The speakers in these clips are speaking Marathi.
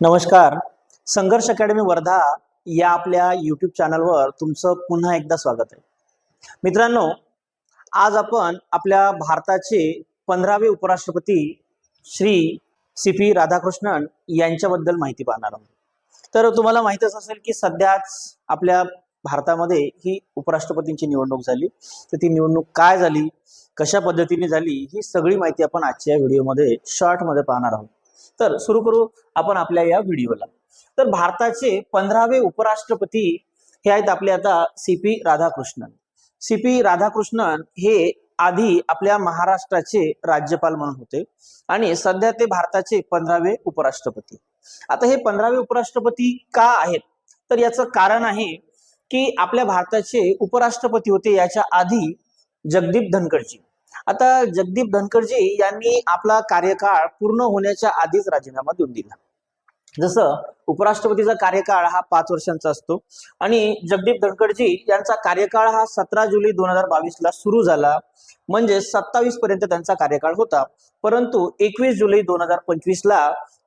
नमस्कार. संघर्ष अकॅडमी वर्धा या आपल्या यूट्यूब चॅनलवर तुमचं पुन्हा एकदा स्वागत आहे. मित्रांनो आज आपण आपल्या भारताचे पंधरावे उपराष्ट्रपती श्री सी पी राधाकृष्णन यांच्याबद्दल माहिती पाहणार आहोत. तर तुम्हाला माहीतच असेल की सध्याच आपल्या भारतामध्ये ही उपराष्ट्रपतींची निवडणूक झाली. तर ती निवडणूक काय झाली कशा पद्धतीने झाली ही सगळी माहिती आपण आजच्या व्हिडिओमध्ये शॉर्टमध्ये पाहणार आहोत. तर सुरू करू आपण आपल्या या व्हिडिओला. तर भारताचे पंधरावे उपराष्ट्रपती हे आहेत आपले आता C P Radhakrishnan. C P Radhakrishnan हे आधी आपल्या महाराष्ट्राचे राज्यपाल म्हणून होते आणि सध्या ते भारताचे पंधरावे उपराष्ट्रपती. आता हे पंधरावे उपराष्ट्रपती का आहेत? तर याचं कारण आहे की आपल्या भारताचे उपराष्ट्रपती होते याच्या आधी जगदीप धनखडजी. आता जगदीप धनखडजी यांनी आपला कार्यकाळ पूर्ण होण्याच्या आधीच राजीनामा देऊन दिला. जसं उपराष्ट्रपतीचा कार्यकाळ हा पाच वर्षांचा असतो आणि जगदीप धनखडजी यांचा कार्यकाळ हा सतरा जुलै दोन हजार बावीस ला सुरू झाला. म्हणजे सत्तावीस पर्यंत त्यांचा कार्यकाळ होता. परंतु एकवीस जुलै दोन हजार पंचवीस ला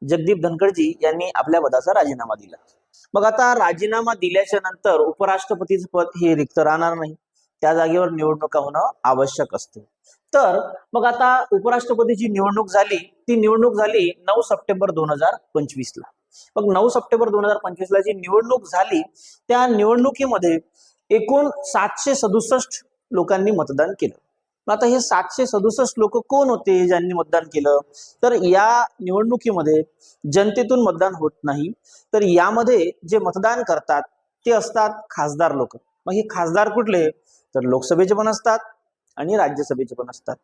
जगदीप धनखडजी यांनी आपल्या पदाचा राजीनामा दिला. मग आता राजीनामा दिल्याच्या नंतर उपराष्ट्रपतीचं पद हे रिक्त राहणार नाही. त्या जागेवर निवडणुका होणं आवश्यक असते. तर मग आता उपराष्ट्रपतीची निवडणूक झाली ती निवडणूक झाली नऊ सप्टेंबर दोन हजार पंचवीस ला. मग नऊ सप्टेंबर दोन हजार पंचवीस ला जी निवडणूक झाली त्या निवडणुकीमध्ये एकूण सातशे सदुसष्ट लोकांनी मतदान केलं. मग आता हे सातशे सदुसष्ट लोक कोण होते ज्यांनी मतदान केलं? तर या निवडणुकीमध्ये जनतेतून मतदान होत नाही. तर यामध्ये जे मतदान करतात ते असतात खासदार लोक. मग हे खासदार कुठले? तर लोकसभेचे पण असतात आणि राज्यसभेचे पण असतात.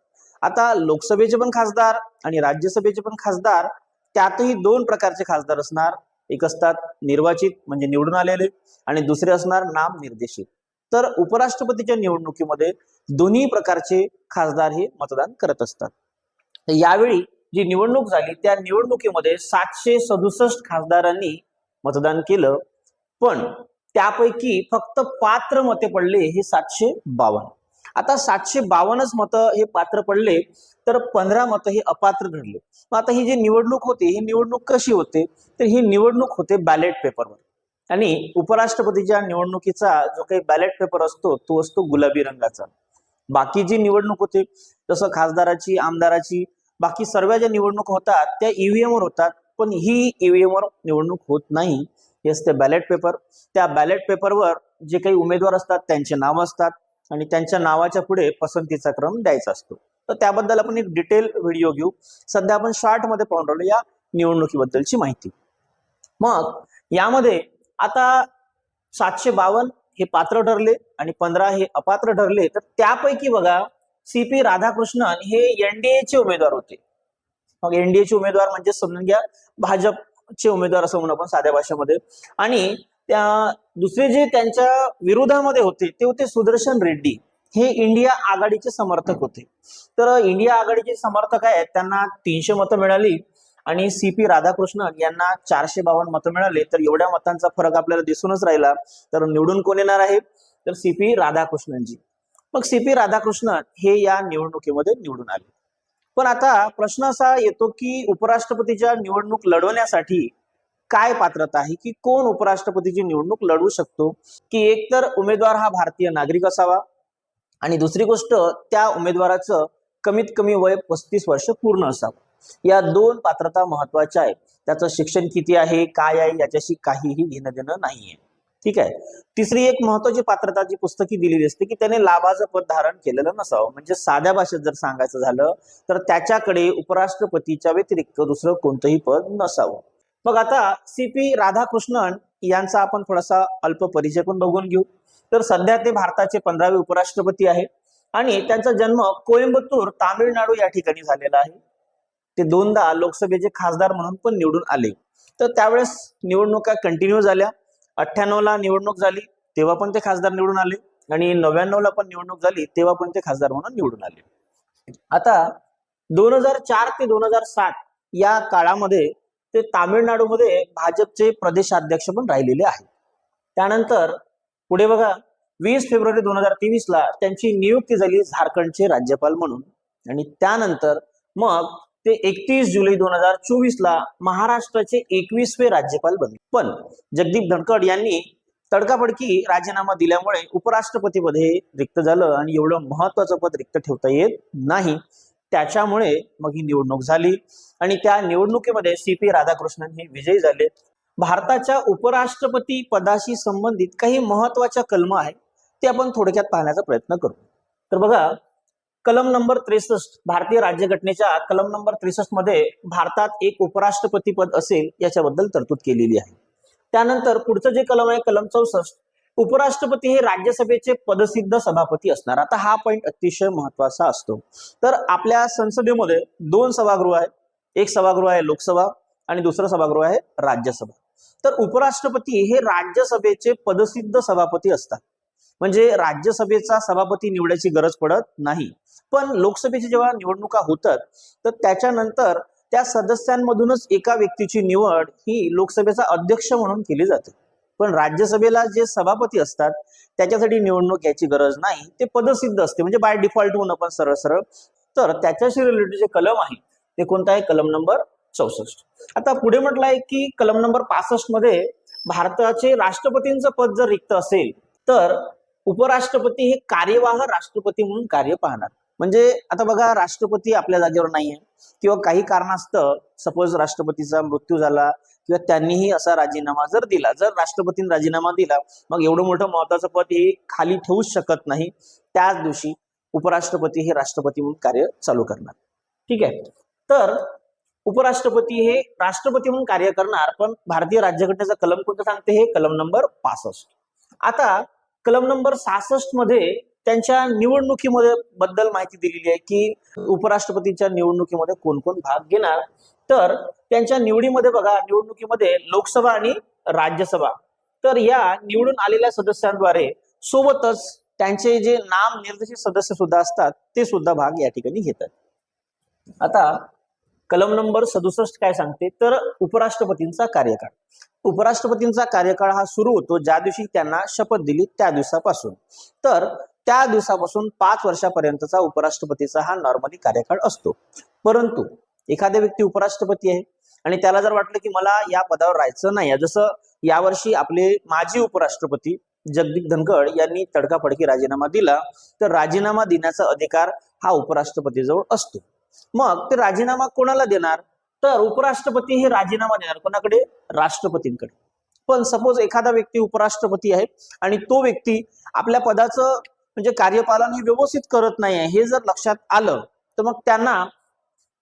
आता लोकसभेचे पण खासदार आणि राज्यसभेचे पण खासदार त्यातही दोन प्रकारचे खासदार असणार. एक असतात निर्वाचित म्हणजे निवडून आलेले आणि दुसरे असणार नाम निर्देशित. तर उपराष्ट्रपतीच्या निवडणुकीमध्ये दोन्ही प्रकारचे खासदार हे मतदान करत असतात. यावेळी जी निवडणूक झाली त्या निवडणुकीमध्ये सातशे सदुसष्ट खासदारांनी मतदान केलं. पण त्यापैकी फक्त पात्र मते पडले हे सातशे बावन्न. आता सातशे बावन्नच मतं हे पात्र पडले तर पंधरा मतं हे अपात्र घडले. मग आता ही जी निवडणूक होती ही निवडणूक कशी होते? तर ही निवडणूक होते बॅलेट पेपरवर आणि उपराष्ट्रपतीच्या निवडणुकीचा जो काही बॅलेट पेपर असतो तो असतो गुलाबी रंगाचा. बाकी जी निवडणूक होते जसं खासदाराची आमदाराची बाकी सर्व ज्या निवडणूक होतात त्या ईव्हीएम वर होतात पण ही ईव्हीएमवर निवडणूक होत नाही. हेच ते बॅलेट पेपर त्या बॅलेट पेपरवर जे काही उमेदवार असतात त्यांचे नाव असतात आणि त्यांच्या नावाच्या पुढे पसंतीचा क्रम द्यायचा असतो. तर त्याबद्दल आपण एक डिटेल व्हिडिओ घेऊ. सध्या आपण शॉर्टमध्ये पाहून राहिलो या निवडणुकीबद्दलची माहिती. मग यामध्ये आता सातशे बावन्न हे पात्र ठरले आणि पंधरा हे अपात्र ठरले. तर त्यापैकी बघा सी पी राधाकृष्णन हे एनडीएचे उमेदवार होते. मग एनडीएचे उमेदवार म्हणजे समजून घ्या भाजप चे उमेदवार असं म्हणून आपण साध्या भाषेमध्ये. आणि त्या दुसरे जे त्यांच्या विरोधामध्ये होते ते होते सुदर्शन रेड्डी. हे इंडिया आघाडीचे समर्थक होते. तर इंडिया आघाडीचे समर्थक आहेत त्यांना तीनशे मतं मिळाली आणि सी पी राधाकृष्णन यांना चारशे बावन्न मतं मिळाले. तर एवढ्या मतांचा फरक आपल्याला दिसूनच राहिला. तर निवडून कोण येणार आहे? तर सी पी राधाकृष्णनजी. मग सी पी राधाकृष्णन हे या निवडणुकीमध्ये निवडून आले. पण आता प्रश्न असा येतो की उपराष्ट्रपतीच्या निवडणूक लढवण्यासाठी काय पात्रता आहे? की कोण उपराष्ट्रपतीची निवडणूक लढवू शकतो? की एकतर उमेदवार हा भारतीय नागरिक असावा आणि दुसरी गोष्ट त्या उमेदवाराचं कमीत कमी वय पस्तीस वर्ष पूर्ण असावं. या दोन पात्रता महत्त्वाच्या आहेत. त्याचं शिक्षण किती आहे काय आहे याच्याशी काहीही घेणं देणं नाहीये. ठीक आहे. तिसरी एक महत्वाची पात्रता जी पुस्तकी दिलेली असते की त्याने लाभाचं पद धारण केलेलं नसावं. म्हणजे साध्या भाषेत जर सांगायचं झालं तर त्याच्याकडे उपराष्ट्रपतीच्या व्यतिरिक्त दुसरं कोणतंही पद नसावं. मग आता सी पी राधाकृष्णन यांचा आपण थोडासा अल्प परिचय पण बघून घेऊ. तर सध्या ते भारताचे पंधरावे उपराष्ट्रपती आहेत. आणि त्यांचा जन्म कोयंबतूर तामिळनाडू या ठिकाणी झालेला आहे. ते दोनदा लोकसभेचे खासदार म्हणून पण निवडून आले. तर त्यावेळेस निवडणुका कंटिन्यू झाल्या. अठ्ठ्याण्णवला निवडणूक झाली तेव्हा पण ते खासदार निवडून आले. आणि नव्याण्णवला पण निवडणूक झाली तेव्हा पण ते खासदार म्हणून निवडून आले. आता दोन हजार चार ते दोन हजार सात या काळामध्ये ते तामिळनाडूमध्ये भाजपचे प्रदेशाध्यक्ष पण राहिलेले आहेत. त्यानंतर पुढे बघा वीस फेब्रुवारी दोन हजार तेवीस ला त्यांची नियुक्ती झाली झारखंडचे राज्यपाल म्हणून. आणि त्यानंतर मग ते एकतीस जुलै दोन हजार चोवीस ला महाराष्ट्राचे एकवीसवे राज्यपाल बनले. पण जगदीप धनखड यांनी तडकाफडकी राजीनामा दिल्यामुळे उपराष्ट्रपतीमध्ये हे रिक्त झालं आणि एवढं महत्वाचं पद रिक्त ठेवता येत नाही. त्याच्यामुळे मग ही निवडणूक झाली आणि त्या निवडणुकीमध्ये सी पी राधाकृष्णन हे विजयी झाले. भारताच्या उपराष्ट्रपती पदाशी संबंधित काही महत्त्वाच्या कलम आहेत ते आपण थोडक्यात पाहण्याचा प्रयत्न करू. तर बघा कलम नंबर त्रेसष्ट भारतीय राज्यघटनेच्या कलम नंबर त्रेसष्टमध्ये भारतात एक उपराष्ट्रपती पद असेल याच्याबद्दल तरतूद केलेली आहे. त्यानंतर पुढचं जे कलम आहे कलम चौसष्ट उपराष्ट्रपती हे राज्यसभेचे पदसिद्ध सभापती असणार. आता हा पॉईंट अतिशय महत्त्वाचा असतो. तर आपल्या संसदेमध्ये दोन सभागृह आहेत. एक सभागृह आहे लोकसभा आणि दुसरं सभागृह आहे राज्यसभा. तर उपराष्ट्रपती हे राज्यसभेचे पदसिद्ध सभापती असतात. म्हणजे राज्यसभेचा सभापती निवडायची गरज पडत नाही. पण लोकसभेची जेव्हा निवडणुका होतात तर त्याच्यानंतर त्या सदस्यांमधूनच एका व्यक्तीची निवड ही लोकसभेचा अध्यक्ष म्हणून केली जाते. पण राज्यसभेला जे सभापती असतात त्याच्यासाठी निवडणूक याची गरज नाही ते पदसिद्ध असते. म्हणजे बाय डिफॉल्ट होऊन आपण सरळ सरळ. तर त्याच्याशी रिलेटेड जे कलम आहे ते कोणतं आहे? कलम नंबर चौसष्ट. आता पुढे म्हटलं आहे की कलम नंबर पासष्टमध्ये भारताचे राष्ट्रपतींचं पद जर रिक्त असेल तर उपराष्ट्रपती हे कार्यवाह राष्ट्रपती म्हणून कार्य पाहणार. म्हणजे आता बघा राष्ट्रपती आपल्या जागेवर नाहीये. किंवा काही कारणास्तव सपोज राष्ट्रपतीचा मृत्यू झाला किंवा त्यांनीही असा राजीनामा जर दिला जर राष्ट्रपतीने राजीनामा दिला मग एवढं मोठं महत्वाचं पद हे खाली ठेवूच शकत नाही. त्याच दिवशी उपराष्ट्रपती हे राष्ट्रपती म्हणून कार्य चालू करणार. ठीक आहे? तर उपराष्ट्रपती हे राष्ट्रपती म्हणून कार्य करणार पण भारतीय राज्यघटनेचा कलम कोणतं सांगते? हे कलम नंबर पासष्ट. आता कलम नंबर सहासष्टमध्ये त्यांच्या निवडणुकीमध्ये बद्दल माहिती दिलेली आहे की उपराष्ट्रपतीच्या निवडणुकीमध्ये कोण कोण भाग घेणार? तर त्यांच्या निवडीमध्ये बघा निवडणुकीमध्ये लोकसभा आणि राज्यसभा. तर या निवडून आलेल्या सदस्यांद्वारे सोबतच त्यांचे जे नाम निर्देशित सदस्य सुद्धा असतात ते सुद्धा भाग या ठिकाणी घेतात. आता कलम नंबर सदुसष्ट काय सांगते? तर उपराष्ट्रपतींचा कार्यकाळ. उपराष्ट्रपतींचा कार्यकाळ हा सुरू होतो ज्या दिवशी त्यांना शपथ दिली त्या दिवसापासून. तर त्या दिवसापासून पाच वर्षापर्यंतचा उपराष्ट्रपतीचा हा नॉर्मली कार्यकाळ असतो. परंतु एखाद्या व्यक्ती उपराष्ट्रपती आहे आणि त्याला जर वाटलं की मला या पदावर राहायचं नाही आहे, जसं यावर्षी आपले माजी उपराष्ट्रपती जगदीप धनखड यांनी तडकाफडकी राजीनामा दिला तर राजीनामा देण्याचा अधिकार हा उपराष्ट्रपतीजवळ असतो. मग ते राजीनामा कोणाला देणार? तर उपराष्ट्रपती हे राजीनामा देणार कोणाकडे? राष्ट्रपतींकडे. पण सपोज एखादा व्यक्ती उपराष्ट्रपती आहे आणि तो व्यक्ती आपल्या पदाचं म्हणजे कार्यपालन हे व्यवस्थित करत नाही आहे हे जर लक्षात आलं तर मग त्यांना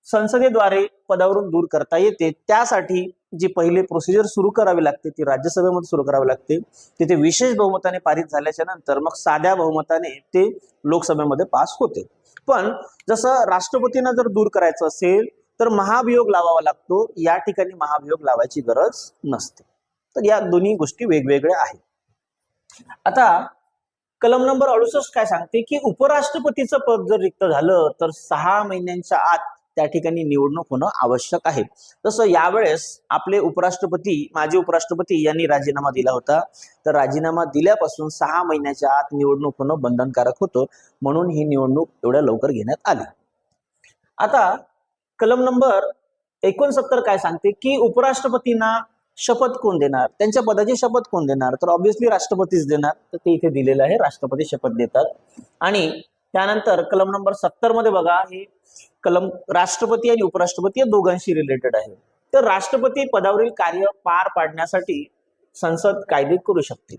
संसदेद्वारे पदावरून दूर करता येते. त्यासाठी जी पहिले प्रोसिजर सुरू करावी लागते ती राज्यसभेमध्ये सुरू करावी लागते. तिथे विशेष बहुमताने पारित झाल्याच्यानंतर मग साध्या बहुमताने ते लोकसभेमध्ये पास होते. पण जसं राष्ट्रपतींना जर दूर करायचं असेल तर महाभियोग लावावा लागतो. या ठिकाणी महाभियोग लावायची गरज नसते. तर या दोन्ही गोष्टी वेगवेगळ्या आहेत. आता कलम नंबर अडुसष्ट काय सांगते की उपराष्ट्रपतीचं पद जर रिक्त झालं तर सहा महिन्यांच्या आत त्या ठिकाणी निवडणूक होणं आवश्यक आहे. तसं यावेळेस आपले उपराष्ट्रपती माजी उपराष्ट्रपती यांनी राजीनामा दिला होता. तर राजीनामा दिल्यापासून सहा महिन्याच्या आत निवडणूक होणं बंधनकारक होतं. म्हणून ही निवडणूक एवढ्या लवकर घेण्यात आली. आता कलम नंबर एकोणसत्तर काय सांगते की उपराष्ट्रपतींना शपथ कोण देणार? त्यांच्या पदाची शपथ कोण देणार? तर ऑब्व्हियसली राष्ट्रपतीच देणार. तर ते इथे दिलेलं आहे राष्ट्रपती शपथ देतात. आणि त्यानंतर कलम नंबर सत्तरमध्ये बघा हे कलम राष्ट्रपती आणि उपराष्ट्रपती या दोघांशी रिलेटेड आहे. तर राष्ट्रपती पदावरील कार्य पार पाडण्यासाठी संसद कायदे करू शकते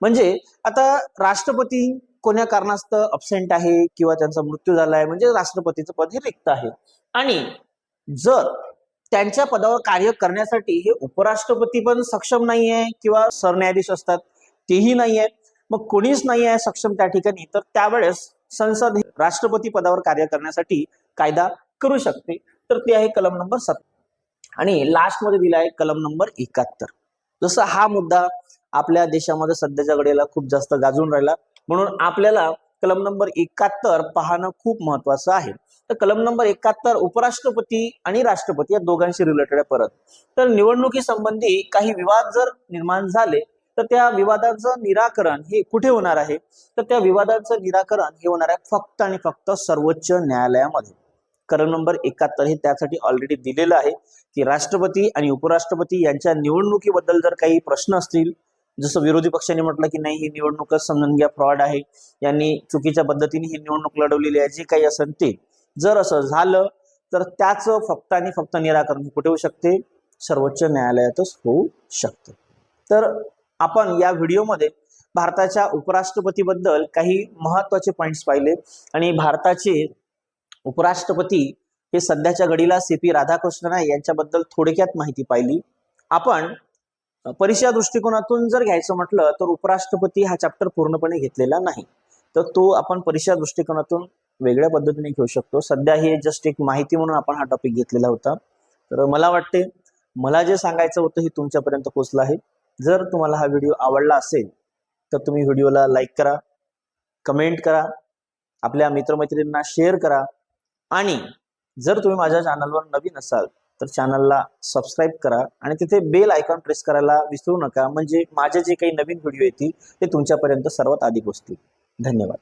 म्हणजे आता राष्ट्रपती कोण्या कारणास्तव अबसेंट आहे किंवा त्यांचा मृत्यू झाला आहे म्हणजे राष्ट्रपतीचं पद हे रिक्त आहे. आणि जर त्यांच्या पदावर कार्य करण्यासाठी हे उपराष्ट्रपती पण सक्षम नाही आहे किंवा सरन्यायाधीश असतात तेही नाही आहे मग कोणीच नाही आहे सक्षम त्या ठिकाणी तर त्यावेळेस संसद हे राष्ट्रपती पदावर कार्य करण्यासाठी कायदा करू शकते. तर ते आहे कलम नंबर सत्तर आणि लास्टमध्ये दिला आहे कलम नंबर एकाहत्तर. जसं हा मुद्दा आपल्या देशामध्ये सध्याच्या घडीला खूप जास्त गाजून राहिला म्हणून आपल्याला कलम नंबर एकाहत्तर पाहणं खूप महत्वाचं आहे. तर कलम नंबर एकाहत्तर उपराष्ट्रपती आणि राष्ट्रपती या दोघांशी रिलेटेड आहे परत. तर निवडणुकी संबंधी काही विवाद जर निर्माण झाले तर त्या विवादाचं निराकरण हे कुठे होणार आहे? तर त्या विवादाचं निराकरण हे होणार आहे फक्त आणि फक्त सर्वोच्च न्यायालयामध्ये. कलम नंबर एकाहत्तर हे त्यासाठी ऑलरेडी दिलेलं आहे की राष्ट्रपती आणि उपराष्ट्रपती यांच्या निवडणुकीबद्दल जर काही प्रश्न असतील जसं विरोधी पक्षाने म्हटलं की नाही ही निवडणूकच समजून घ्या फ्रॉड आहे यांनी चुकीच्या पद्धतीने ही निवडणूक लढवलेली आहे जे काही असेल ते. जर असं झालं तर त्याचं फक्त आणि फक्त निराकरण कुठे होऊ शकते? सर्वोच्च न्यायालयातच होऊ शकते. तर आपण या व्हिडिओमध्ये भारताच्या उपराष्ट्रपतीबद्दल काही महत्त्वाचे पॉईंट्स पाहिले आणि भारताचे उपराष्ट्रपती हे सध्याच्या घडीला सी पी राधाकृष्णन आहे यांच्याबद्दल थोडक्यात माहिती पाहिली. आपण परीक्षा दृष्टिकोनातून जर घ्यायचं म्हटलं तर उपराष्ट्रपती हा चॅप्टर पूर्णपणे घेतलेला नाही. तर तो आपण परीक्षा दृष्टिकोनातून वेगळ्या पद्धतीने घेऊ शकतो. सध्या हे जस्ट एक माहिती म्हणून आपण हा टॉपिक घेतलेला होता. तर मला वाटते मला जे सांगायचं होतं हे तुमच्यापर्यंत पोहोचलं आहे. जर तुम्हाला हा व्हिडिओ आवडला असेल तर तुम्ही व्हिडिओला लाईक करा कमेंट करा आपल्या मित्रमैत्रिणींना शेअर करा. आणि जर तुम्ही माझ्या चॅनलवर नवीन असाल तर चॅनलला सबस्क्राईब करा आणि तिथे बेल आयकॉन प्रेस करायला विसरू नका. म्हणजे माझे जे काही नवीन व्हिडिओ येतील ते तुमच्यापर्यंत सर्वात आधी पोहोचतील. धन्यवाद.